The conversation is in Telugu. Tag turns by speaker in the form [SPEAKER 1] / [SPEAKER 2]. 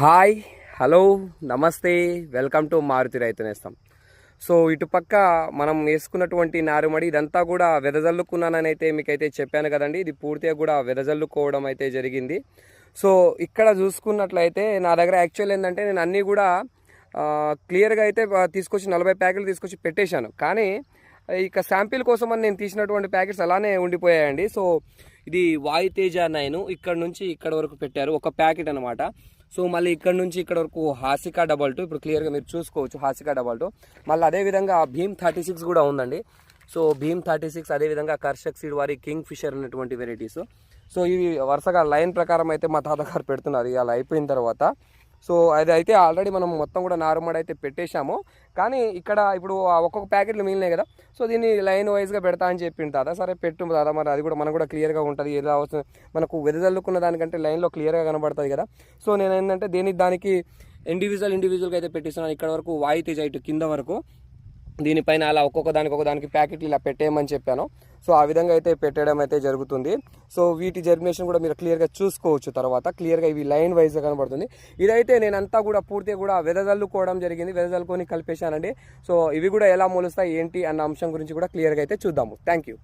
[SPEAKER 1] హాయ్ హలో నమస్తే welcome to Maruthi Raithu Nestham. So ఇటుపక్క మనం వేసుకున్నటువంటి నారుమడి ఇదంతా కూడా వెదజల్లుకున్నానని అయితే మీకైతే చెప్పాను కదండి. ఇది పూర్తిగా కూడా వెదజల్లుకోవడం అయితే జరిగింది. సో ఇక్కడ చూసుకున్నట్లయితే నా దగ్గర యాక్చువల్ ఏంటంటే నేను అన్నీ కూడా క్లియర్గా అయితే తీసుకొచ్చి నలభై ప్యాకెట్లు తీసుకొచ్చి పెట్టేశాను. కానీ ఇక శాంపిల్ కోసం అని నేను తీసినటువంటి ప్యాకెట్స్ అలానే ఉండిపోయాయండి. సో ఇది వాయుతేజ నైన్ ఇక్కడ నుంచి ఇక్కడ వరకు పెట్టారు. ఒక ప్యాకెట్ అనమాట సో మళ్ళీ ఇక్కడ నుంచి ఇక్కడ వరకు హాసికా డబల్ టూ. ఇప్పుడు క్లియర్గా మీరు చూసుకోవచ్చు హాసికా డబల్ టూ. మళ్ళీ అదేవిధంగా భీమ్ థర్టీ సిక్స్ కూడా ఉందండి. సో భీమ్ థర్టీ సిక్స్ అదేవిధంగా కర్షక్ సీడ్ వారి కింగ్ ఫిషర్ అనేటువంటి వెరైటీస్ సో ఇవి వరుసగా లైన్ ప్రకారం అయితే మా తాతగారు పెడుతున్నారు. ఇవాళ అలా అయిపోయిన తర్వాత సో అది అయితే ఆల్రెడీ మనం మొత్తం కూడా నార్మల్ అయితే పెట్టేశాము. కానీ ఇక్కడ ఇప్పుడు ఒక్కొక్క ప్యాకెట్లు మిగిలినాయి కదా. సో దీన్ని లైన్ వైజ్గా పెడతా అని చెప్పింది దాదా సరే పెట్టు దాదా మరి అది కూడా మనకు కూడా క్లియర్గా ఉంటుంది. ఎలా వస్తుంది మనకు వెదజల్లుకున్న దానికంటే లైన్లో క్లియర్గా కనబడుతుంది కదా. సో నేను ఏంటంటే దీనికి దానికి ఇండివిజువల్ ఇండివిజువల్గా అయితే పెట్టిస్తున్నాను. ఇక్కడ వరకు వాయితేజ్ ఇటు కింద వరకు. దీనిపైన అలా ఒక్కొక్క దానికి ఒక దానికి ప్యాకెట్లు ఇలా పెట్టేయమని చెప్పాను. సో ఆ విధంగా అయితే పెట్టడం అయితే జరుగుతుంది. సో వీటి జర్మినేషన్ కూడా మీరు క్లియర్గా చూసుకోవచ్చు తర్వాత. క్లియర్గా ఇవి లైన్ వైజ్గా కనబడుతుంది. ఇదైతే నేనంతా కూడా పూర్తిగా కూడా వెదజల్లుకోవడం జరిగింది. వెదజల్లుకొని కలిపేశానండి. సో ఇవి కూడా ఎలా మొలుస్తాయి ఏంటి అన్న అంశం గురించి కూడా క్లియర్గా అయితే చూద్దాము. Thank you